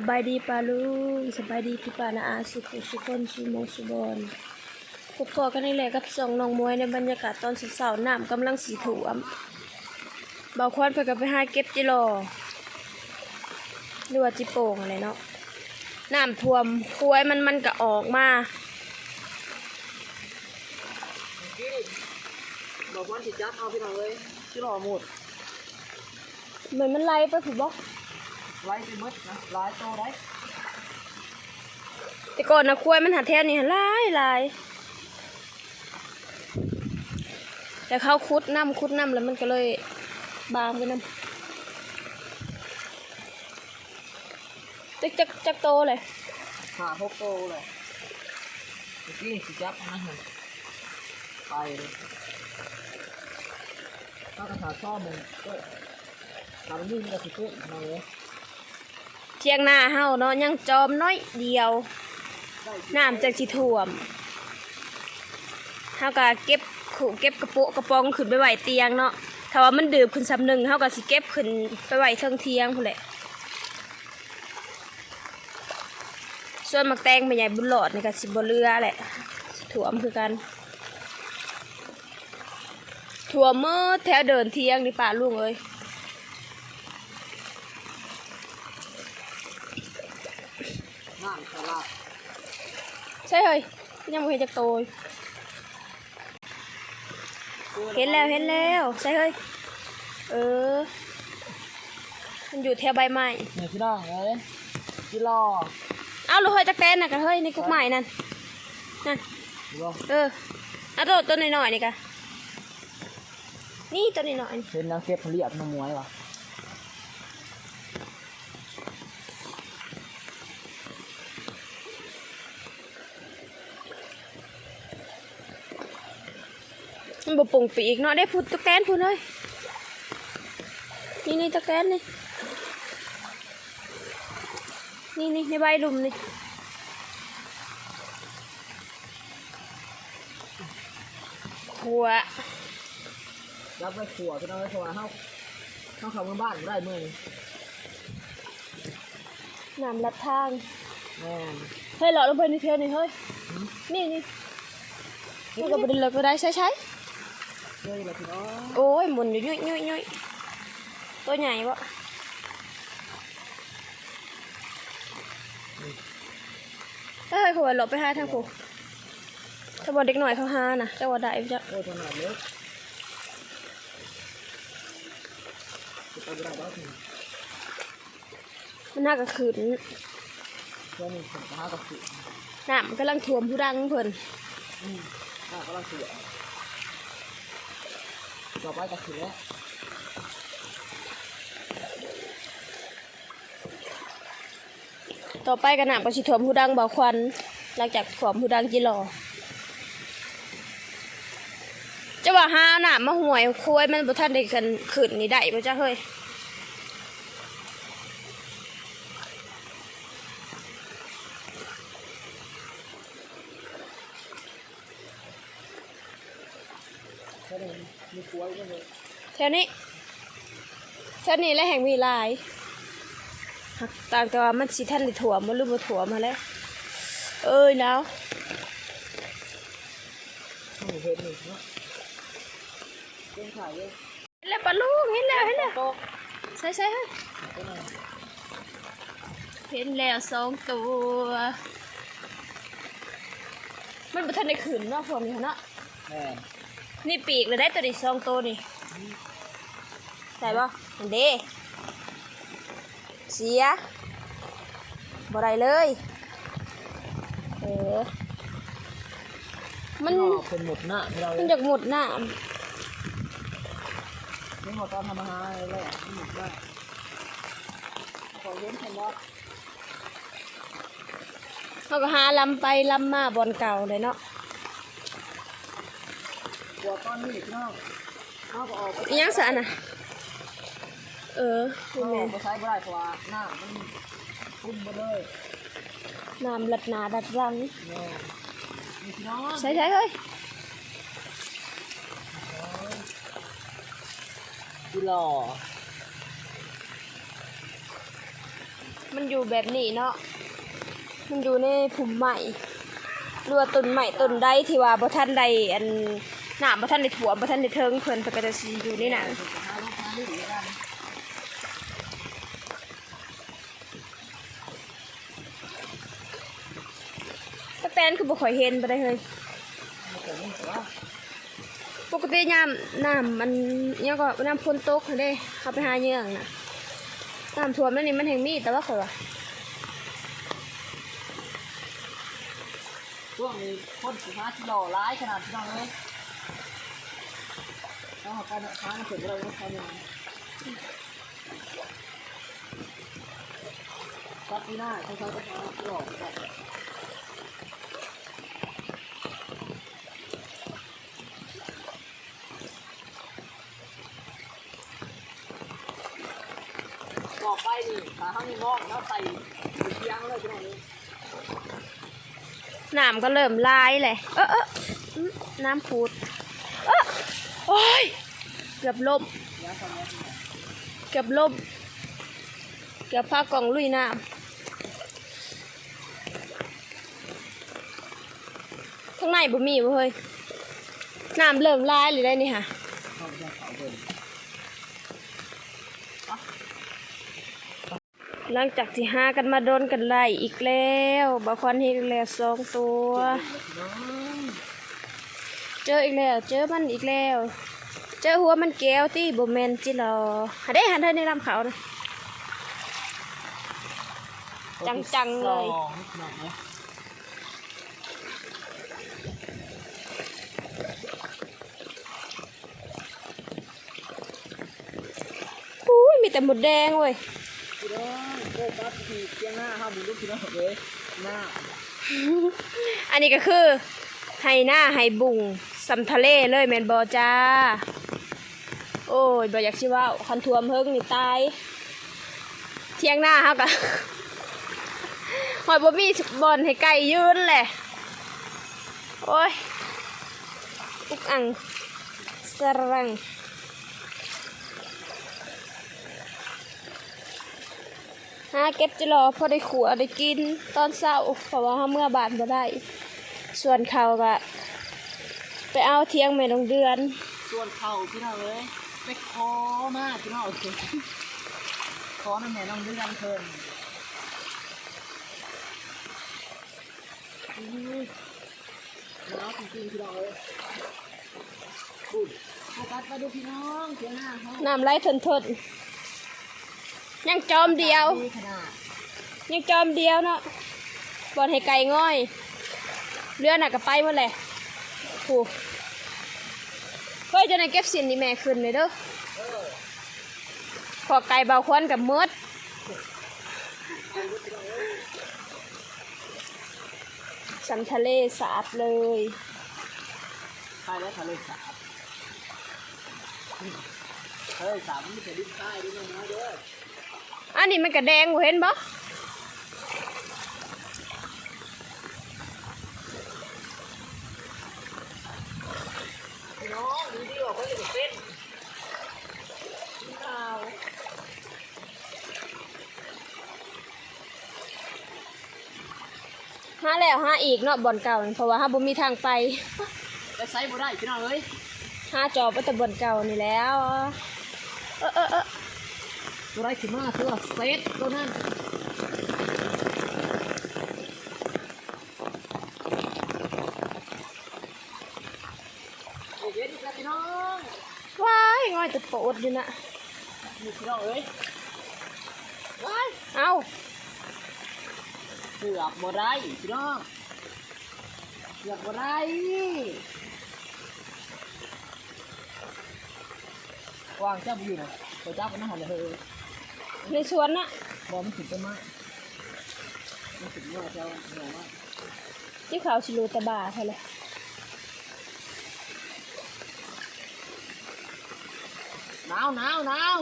สบายดีปลาลุงสบายดีพี่ปานาอาสุขุสุคนสุโมสุบอนพบพอกันในแหละกับสองน้องมวยในบรรยากาศตอนเสาร์ๆน้ำกำลังสีถ่วมเบาควันไปกับไปหาเก็บจิรอหรือว่าจิโป่งอะไรเนาะน้ำท่วมคุ้ยมันมันก็ออกมาบอกว่าสิจับเอาพี่น้องเลยที่รอหมดเหมือนมันไหลไปผูบอก ไล่ไปหมดนะไล่โตได้แต่ก่อนนะคุ้ยมันหาแถวนี้หลายหลายแต่เขาคุดน้ำคุดน้ำแล้วมันก็เลยบางไปน้ำจักจักจักโตเลยหาพกโตเลยเมื่อกี้สิจับนะฮะไปเลยถ้ากระถาซ่อมมันก็ทำนี่มันก็สิเกิดมาเลย เที่ยงหน้าเฮาเนาะยังจอมน้อยเดียวน้ำจากสิท่วมเฮาก็เก็บขู่เก็บกระโปะกระปองขึ้นไปไหวเตียงเนาะถ้าว่ามันดื่มขึ้นสำหนึ่งเฮาก็สิเก็บขึ้นไปไหวเทิงเทียงพุ่นแหละส่วนมักแตงแม่ใหญ่บุญหลอดนี่ก็สิบ่เรือแหละสิท่วมคือกันท่วมมืดแถวเดินเที่ยงนี่ป่าลุงเอ้ย น้ำสลัด ใช่เฮ้ยยังบ่เห็นจักโตยเห็นแล้วเห็นแล้วใช่เฮ้ยเออ มันอยู่แถวใบไม้เนี่ยพี่น้องเลยที่รอเอาลูกเฮ้ยจักแตนน่ะกะเฮ้ยในกุกไม้นั่นนั่นรอเออเอาตัวตัวน้อยๆนี่กะนี่ตัวน้อยๆเห็นนางเก็บเรียบน้ำมวยวะ บ่ปรุงปีกเนาะได้พูดตะแกนพูดเลยนี่นี่ตะแกนนี่นี่นี่ในใบลุมนี่หัวรับไว้ขัวพี่น้องไว้ขัวเข้าเข้าเข้าเมืองบ้านได้เมื่อนี้น้ำลัดทางแม่นเฮ้ยหลอดลงไปในเทลนี่เฮ้ยนี่นี่นี่ก็บ่ได้เลยก็ได้ใช้ใช้ เฮ้ยละพี่น้องโอ้ยหมุนอยู่ยุ่ยยุ่ยยุ่ยตัวใหญ่วะถ้าเคยขวดหลบไปหาทางผูถ้าบอกเด็กหน่อยเขาหานะจะว่าได้จ้ะโอ้ยขนาดเล็กจะมันน่าก็ขืนเพื่อนนี่ผมจะหากับสิน้ำมันกำลังท่วมผู้ดังเพิ่นอืมอะก็ลังเสือ ต่อไปกับเสือต่อไปกระหน่ำประชิดถมผู้ดังบ่าควัน หลังจากท่วมผู้ดังจิรอจะว่าห้าหน่ำมาห่วยคุยมันบ่ท่านได้กันขึ้นนี่ได้บ่จ้าเฮ้ย แค่นี้เลยแถวนี้แถวนี้และแห่งมีลายต่างแต่ว่ามันสิท่านได้ถั่วมันหรือบ่ถั่วมาแล้ว เอ้ยแล้วเห็นแล้วปลาลูกเห็นแล้วเห็นแล้วใช่ใช่เห็นแล้วสองตัว มันบ่ทันได้ขึ้นเนาะพวกนี้เนาะ นี่ปีกเลยได้ตัวนี้สองตัวนี่ใส่บ่อันเด้เสียบ่ได้เลย เออ มันก็คนหมดหน้าที่เราเลมันยอยากหมดน้นี่หมดตอนทำอาหารเลยแหละหมดได้ขอเว้นคำว่าำเขาก็หาลำไปลำมาบอนเก่าเลยเนาะ กลัวก้อนนี่พี่น้องเอาก็ออกไปอิหยังสะน่ะ เออเอาคุณแม่ออกไปใช้ไม่ได้เพราะว่าหน้ามันพุ่มไปเลยน้ำลัดหนาดัดรังแม่นี่พี่น้องใช่ใช่เฮ้ยพี่หล่อมันอยู่แบบนี้เนาะมันอยู่ในผุมใหม่หรือว่าต้นใหม่ต้นใดที่ว่าบ่ทันใดอัน หน้ำบ่ทันได้ถ่วมบ่ทันได้เทิงเพิ่นเพิ่นก็จะสิอยู่นี่น่ะหาลูกค้าไม่ดีกันตะแตนคือบ่ค่อยเห็นบ่ได้เฮ้ยมันเกิดนี่แต่ว่าปกติยามน้ำมันเนี่ยก็น้ำฝนตกหั่นเด้เขาไปหาเยื่องน่ะน้ำท่วมนั่นนี่มันแห่งมีแต่ว่าข่อยว่าช่วงนี้คนสิหาที่หล่อร้ายขนาดที่น้องเลย ต้องหาการหาเกิดอะไรไม่ใช่ยังครับที่หน้าเขาเขาจะหาหล่อแบบต่อไปนี่ขาข้างนี้งอกแล้วใส่เทียงเลยพี่น้องนี่น้ำก็เริ่มลายเลย เออเอ้อน้ำพูด โอ้ย เกือบล่มเกือบล่มเกือบพากล่องลุยน้ำข้างในบ่มีบ่เฮ้ย น้ำเริ่มลายหรือได้นี่ค่ะหลังจากที่หากันมาโดนกันไล่อีกแล้วบาควันเห็นอีกแล้วสองตัว เจออีกแล้ว เจอมันอีกแล้ว เจอหัวมันแก้วที่บ่แมนจิรอหาได้หันเธอในลำเขานะจังๆเลยสองหน่อยนะอุ้ยมีแต่หมดแดงเว้ยพี่น้องโก้ปั๊บทีเทียงหน้าห้ามบุลูกพี่น้องเลยหน้า อันนี้ก็คือไฮหน้าไฮบุง สำทะเลเลยแมนบอจ้า โอ้ยบออยากชิว่าคันทัวมเฮิงนี่ตาย เที่ยงหน้าเฮากะหอยบ่มีบอลให้ไก่ยืนแหละ โอ้ย อุกอังสรังหาเก็บจะรอพอได้ขัวได้กินตอนเช้าเพราะว่าเฮาเมื่อบานบ่ได้ ส่วนเขาก็ ไปเอาเที่ยงแม่ลงเดือน ส่วนเข่าพี่น้องเลยไปคอมากพี่น้องโอเคคอนั่นแม่น้องเลื่อนเพิ่นอุ้ยหนาวจริงๆพี่น้องเลยอุ้ยโฟกัสมาดูพี่น้องเทียงหน้าเขาน้ำไหลทนทนยังจอมเดียว ดีขนาดยังจอมเดียวเนาะบอลให้ไก่ง่อย เรือน่ะก็ไปหมดเลยโอ้เฮ้ยเจะนายเก็บสินนี่แม่ขึ้นเลยเด้อขอไก่เบาควันกับมืดสันทะเลสาบเลยใต้และทะเลสาบทะเลสาบมันไม่ใช่ดินใต้ดินน้อยๆเด้ออันนี้มันกระแดงบ่เห็นบ่ พี่น้องดีดีกว่าเขาจะเป็นข่าว หา แล้วหาอีกเนาะบ่อนเก่านั่นเพราะว่าหาบ่มีทางไปแต่ไซส์บ่ได้พี่น้องเอ้ยหาจอไปแต่บ่อนเก่านี่แล้วเออเออเออตัวไรขึ้นมาตัวเซตตัวนั้นโอเคดีครับพี่น้องว้ายง่อยจะโปดอยู่น่ะนี่พี่น้องเอ้ยว้ายเอ้า เกือบบ่ได้พี่น้องเกือบบ่ได้วางเจ้าบุญนะตัวเจ้าก็น่าหันเลยเฮ้ยในสวนน่ะบอมันถึงต้นไม้มันถึงว่าเจ้าเหนื่อยมากที่เขาสิรูแตะบาเท่าเลยหนาวหนาวหนาว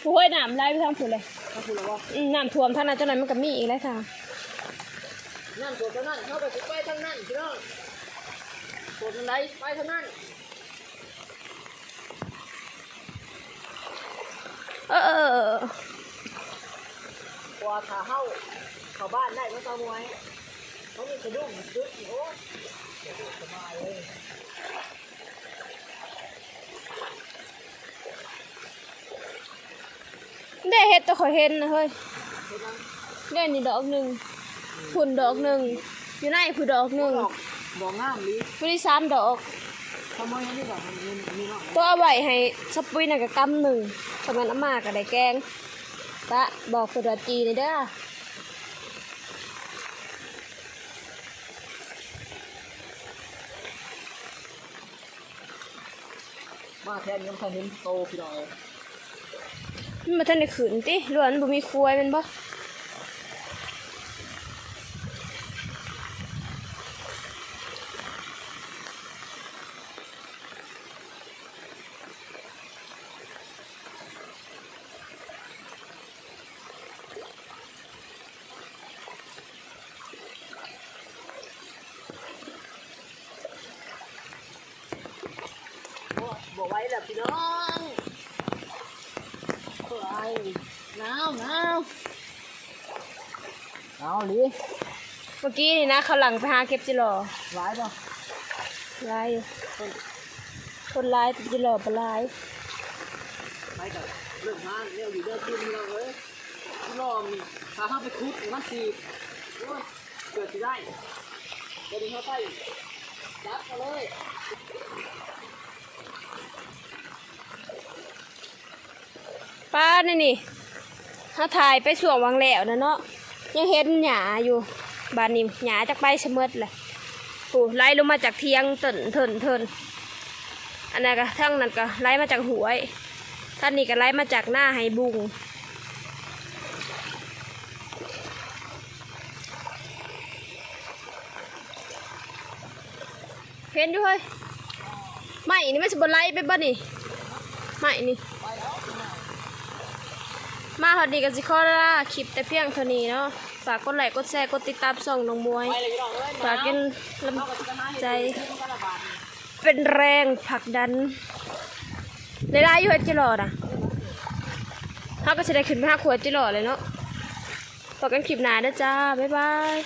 ผู้ห้ยน้ำไหลไปทางผู้เลย ถ้าคุณรู้ว่าอืมน้ำท่วมทางนั้นเจ้านั้นมันก็มีอีกแล้วค่ะ นั่นตัวเท่านั้นเข้าไปสิไปทางนั้นพี่น้องตัวทางไหนไปทางนั้นเออเออเออกว่าขาเข้าเข้าบ้านได้ก็ต้องมวยเขามีสะดุ้งดึกโอ้ยสบายเลย ได้เฮ็ดแตัวขอยเห็นนะเฮ้ยได้นี่ดอกหนึ่งพุ่นดอกหนึ่งอยู่ในผู้ดอกหนึ่งดอกดอกงามลีผู้ที่สามดอกทำไมอันนี้ดอกมันมีมีน้อยตัวเอาไว้ให้สปุยน่ะก็กำหนึ่งสมัยน้ำมาก็ได้แกงตะบอกเพื่อจีนี่เด้อมาแทนยังเคยเห็นโตพี่น้อย มันมาทันได้ขืนติล้วนบ่มีควยแมันบ่บอกไว้แหละพี่น้องเฮ้ยหนาวหนาว หนาวลีเมื่อกี้นี่นะเขาหลังไปหาเก็บจิหลอร้ายป่ะลายอยู่คนลายแต่จิหลอบ่ลายไปกับเรื่องงานเร็วอยู่เด้อขึ้นเราเลยพี่น้องพาเข้าไปคุดมันสีโอ้ยเกิดสิได้เดี๋ยวนี้เขาไปจับมาเลยป้านี่นี่เขาถ่ายไปส่วงวังแล้วนะเนาะ ยังเห็นหญ้าอยู่บานนี้หญ้าจากใบชะมิดเลยโอ้ไล่ลงมาจากเทียงเตินเทินเทินอันนั้นก็ทั้งนั้นก็ไล่มาจากหวยท่านนี้ก็ไล่มาจากหน้าไฮบุงเห็นด้วยไม่นี่ไม่ใช่บนไล่ไปบ่นี่ไม่นี่ มาฮอดดีกับซิคอล่าคลิปแต่เพียงเท่านี้เนาะฝากกดไลค์กดแชร์กดติดตามส่องน้องมวยฝากเป็นเข้ากับลำใจ เป็นแรงผลักดันเลลายอยู่เฮ็ดจิหลอนะเขาก็จะได้ขึ้นมาขวดจิหลอเลยเนาะฝากกันคลิปหน้าเด้จ้าบ๊ายบาย